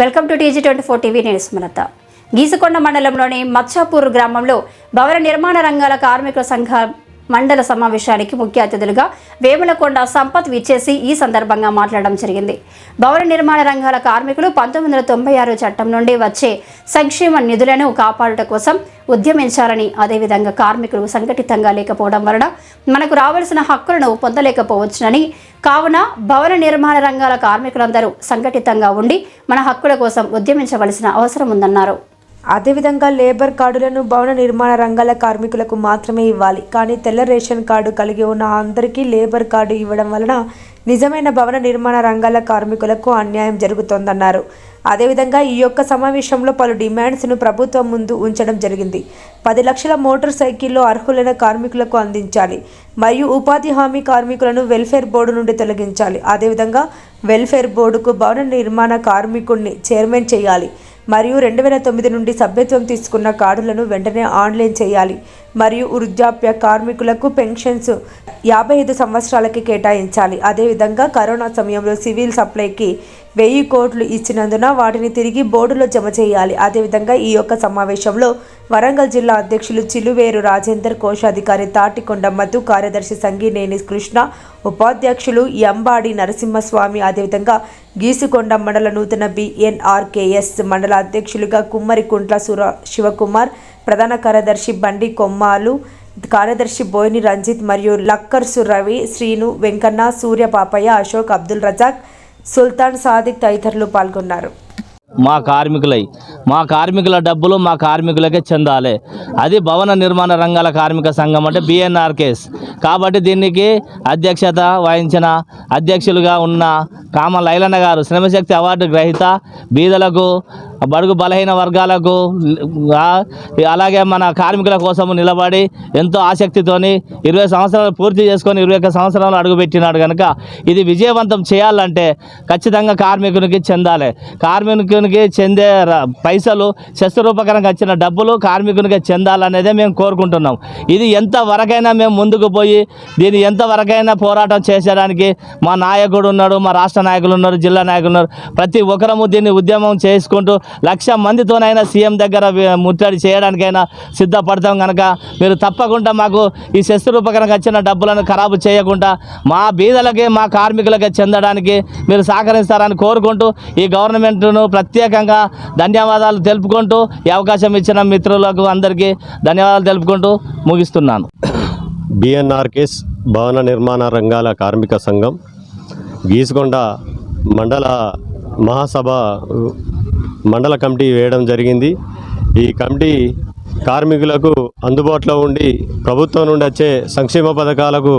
Welcome to TG twenty four TV నేను సుమలత గీసుకొండ మండలంలోని మచ్చాపూర్ గ్రామంలో భవన నిర్మాణ రంగాల కార్మికుల సంఘం మండల సమావేశానికి ముఖ్య అతిథులుగా వేములకొండ సంపత్ విచ్చేసి ఈ సందర్భంగా మాట్లాడడం జరిగింది. భవన నిర్మాణ రంగాల కార్మికులు పంతొమ్మిది వందల తొంభై ఆరు చట్టం నుండి వచ్చే సంక్షేమ నిధులను కాపాడుట కోసం ఉద్యమించాలని అదేవిధంగా కార్మికులు సంఘటితంగా లేకపోవడం వలన మనకు రావాల్సిన హక్కులను పొందలేకపోవచ్చునని కావున భవన నిర్మాణ రంగాల కార్మికులందరూ సంఘటితంగా ఉండి మన హక్కుల కోసం ఉద్యమించవలసిన అవసరం ఉందన్నారు. అదేవిధంగా లేబర్ కార్డులను భవన నిర్మాణ రంగాల కార్మికులకు మాత్రమే ఇవ్వాలి. కానీ తెల్ల రేషన్ కార్డు కలిగి ఉన్న అందరికీ లేబర్ కార్డు ఇవ్వడం వలన నిజమైన భవన నిర్మాణ రంగాల కార్మికులకు అన్యాయం జరుగుతోందన్నారు. అదేవిధంగా ఈ యొక్క సమావేశంలో పలు డిమాండ్స్ను ప్రభుత్వం ముందు ఉంచడం జరిగింది. పది లక్షల మోటార్ సైకిల్లో అర్హులైన కార్మికులకు అందించాలి. మరియు ఉపాధి హామీ కార్మికులను వెల్ఫేర్ బోర్డు నుండి తొలగించాలి. అదేవిధంగా వెల్ఫేర్ బోర్డుకు భవన నిర్మాణ కార్మికుడిని చైర్మన్ చేయాలి. మరియు రెండు వేల తొమ్మిది నుండి సభ్యత్వం తీసుకున్న కార్డులను వెంటనే ఆన్లైన్ చేయాలి. మరియు వృద్ధాప్య కార్మికులకు పెన్షన్స్ యాభై ఐదు సంవత్సరాలకి కేటాయించాలి. అదేవిధంగా కరోనా సమయంలో సివిల్ సప్లైకి వెయ్యి కోట్లు ఇచ్చినందున వాటిని తిరిగి బోర్డులో జమ చేయాలి. అదేవిధంగా ఈ యొక్క సమావేశంలో వరంగల్ జిల్లా అధ్యక్షులు చిలువేరు రాజేందర్ కోశాధికారి తాటికొండ మధు కార్యదర్శి సంగినేని కృష్ణ ఉపాధ్యక్షులు ఎంబాడి నరసింహస్వామి అదేవిధంగా గీసుకొండ మండల నూతన బిఎన్ఆర్కేఎస్ మండల అధ్యక్షులుగా కుమ్మరి కుంట్ల సుర శివకుమార్ ప్రధాన కార్యదర్శి బండి కొమ్మాలు కార్యదర్శి బోయిని రంజిత్ మరియు లక్కర్సు రవి శ్రీను వెంకన్న సూర్య పాపయ్య అశోక్ అబ్దుల్ రజాక్ సుల్తాన్ సాదిక్ తదితరులు పాల్గొన్నారు. మా కార్మికులై మా కార్మికుల డబ్బులు మా కార్మికులకే చెందాలి. అది భవన నిర్మాణ రంగాల కార్మిక సంఘం అంటే బిఎన్ఆర్కేస్ కాబట్టి దీనికి అధ్యక్షత వహించిన అధ్యక్షులుగా ఉన్న కామ లైలన్న గారు శ్రమశక్తి అవార్డు గ్రహీత బీదలకు బడుగు బలహీన వర్గాలకు అలాగే మన కార్మికుల కోసము నిలబడి ఎంతో ఆసక్తితోని ఇరవై సంవత్సరాలు పూర్తి చేసుకొని ఇరవై ఒక్క సంవత్సరాలు అడుగుపెట్టినాడు కనుక ఇది విజయవంతం చేయాలంటే ఖచ్చితంగా కార్మికునికి చెందాలి. కార్మికునికి చెందే పైసలు శస్త్రరూపకరంగా వచ్చిన డబ్బులు కార్మికునికి చెందాలనేదే మేము కోరుకుంటున్నాం. ఇది ఎంత వరకైనా మేము ముందుకు పోయి దీన్ని ఎంత వరకైనా పోరాటం చేసేయడానికి మా నాయకుడు ఉన్నాడు మా రాష్ట్ర నాయకులు ఉన్నారు జిల్లా నాయకులు ఉన్నారు. ప్రతి ఒక్కరము దీన్ని ఉద్యమం చేసుకుంటూ లక్ష మందితోనైనా సీఎం దగ్గర ముట్టడి చేయడానికైనా సిద్ధపడతాం కనుక మీరు తప్పకుండా మాకు ఈ శస్త్రరూపకరంగా వచ్చిన డబ్బులను ఖరాబు చేయకుండా మా బీదలకి మా కార్మికులకి చెందడానికి మీరు సహకరిస్తారని కోరుకుంటూ ఈ గవర్నమెంట్ను ప్రత్యేకంగా ధన్యవాదాలు తెలుపుకుంటూ ఈ అవకాశం ఇచ్చిన మిత్రులకు అందరికీ ధన్యవాదాలు తెలుపుకుంటూ ముగిస్తున్నాను. బిఎన్ఆర్కేస్ భవన నిర్మాణ రంగాల కార్మిక సంఘం గీసుకొండ మండల మహాసభ మండల కమిటీ వేయడం జరిగింది. ఈ కమిటీ కార్మికులకు అందుబాటులో ఉండి ప్రభుత్వం నుండి వచ్చే సంక్షేమ పథకాలకు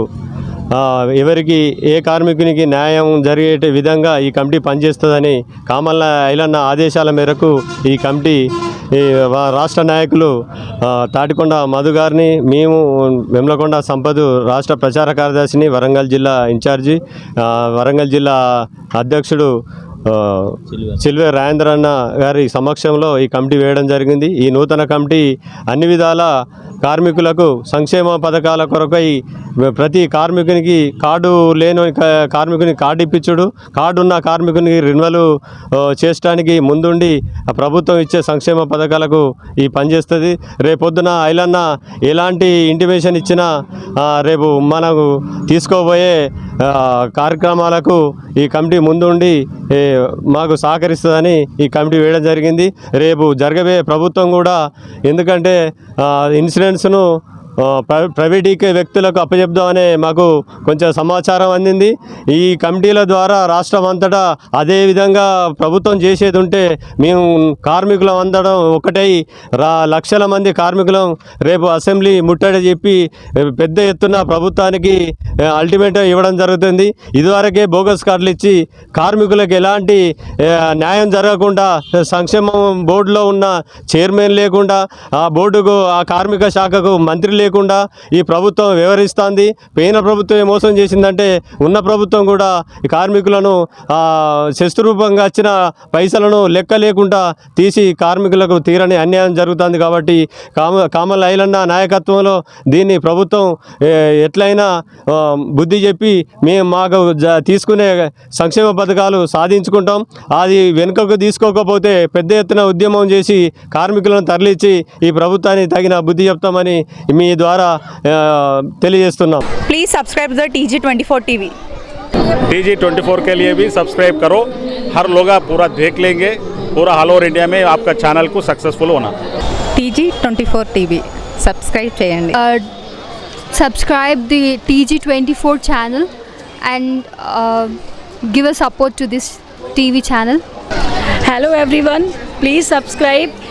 ఎవరికి ఏ కార్మికునికి న్యాయం జరిగే విధంగా ఈ కమిటీ పనిచేస్తుందని కామల్ల ఐలన్న ఆదేశాల మేరకు ఈ కమిటీ ఈ రాష్ట్ర నాయకులు తాటికొండ మధు గారిని మేము వెమ్లకొండ సంపదు రాష్ట్ర ప్రచార కార్యదర్శిని వరంగల్ జిల్లా ఇన్ఛార్జి వరంగల్ జిల్లా అధ్యక్షుడు చిల్వే రాజేంద్ర అన్న గారి సమక్షంలో ఈ కమిటీ వేయడం జరిగింది. ఈ నూతన కమిటీ అన్ని విధాల కార్మికులకు సంక్షేమ పథకాల కొరకై ప్రతి కార్మికునికి కార్డు లేని కార్మికునికి కార్డు ఇప్పించుడు. కార్డు ఉన్న కార్మికునికి రిన్వల్ చేయడానికి ముందుండి ప్రభుత్వం ఇచ్చే సంక్షేమ పథకాలకు ఈ పనిచేస్తుంది రేపొద్దున ఐలన్న ఎలాంటి ఇంటిమేషన్ ఇచ్చినా రేపు మనకు తీసుకోబోయే కార్యక్రమాలకు ఈ కమిటీ ముందుండి మాకు సహకరిస్తుందని ఈ కమిటీ వేయడం జరిగింది. రేపు జరగబోయే ప్రభుత్వం కూడా ఎందుకంటే ఇన్సిడెంట్ ఇన్సూరెన్స్ను ప్రైవేటీక వ్యక్తులకు అప్పచెప్దామనే మాకు కొంచెం సమాచారం అందింది. ఈ కమిటీల ద్వారా రాష్ట్రం అంతటా అదే విధంగా ప్రభుత్వం చేసేది ఉంటే మేము కార్మికులం అందడం ఒకటై రా లక్షల మంది కార్మికులం రేపు అసెంబ్లీ ముట్టడి చెప్పి పెద్ద ఎత్తున ప్రభుత్వానికి అల్టిమేటం ఇవ్వడం జరుగుతుంది. ఇదివరకే బోగస్ కార్డులు ఇచ్చి కార్మికులకు ఎలాంటి న్యాయం జరగకుండా సంక్షేమం బోర్డులో ఉన్న చైర్మన్ లేకుండా ఆ బోర్డుకు ఆ కార్మిక శాఖకు మంత్రి లేకుండా ఈ ప్రభుత్వం వ్యవహరిస్తోంది. పోయిన ప్రభుత్వం మోసం చేసిందంటే ఉన్న ప్రభుత్వం కూడా కార్మికులను శస్త్రూపంగా శస్త్ర రూపంగా వచ్చిన పైసలను లెక్క లేకుండా తీసి కార్మికులకు తీరని అన్యాయం జరుగుతుంది కాబట్టి కామ కామల్ ఐలన్న నాయకత్వంలో దీన్ని ప్రభుత్వం ఎట్లయినా బుద్ధి చెప్పి మేము మాకు జ- తీసుకునే సంక్షేమ పథకాలు సాధించుకుంటాం. అది వెనుకకు తీసుకోకపోతే పెద్ద ఎత్తున ఉద్యమం చేసి కార్మికులను తరలించి ఈ ప్రభుత్వాన్ని తగిన బుద్ధి చెప్తామని మీ ద్వారా ఆ, తెలియజేస్తున్నాం please subscribe the T G twenty four T V T G twenty four के लिए भी सब्सक्राइब करो हर लोग आप पूरा देख लेंगे पूरा ऑल ओवर इंडिया में आपका चैनल को सक्सेसफुल होना T G twenty four TV subscribe చేయండి uh, subscribe the TG24 channel and uh, give a support to this TV channel. Hello everyone, please subscribe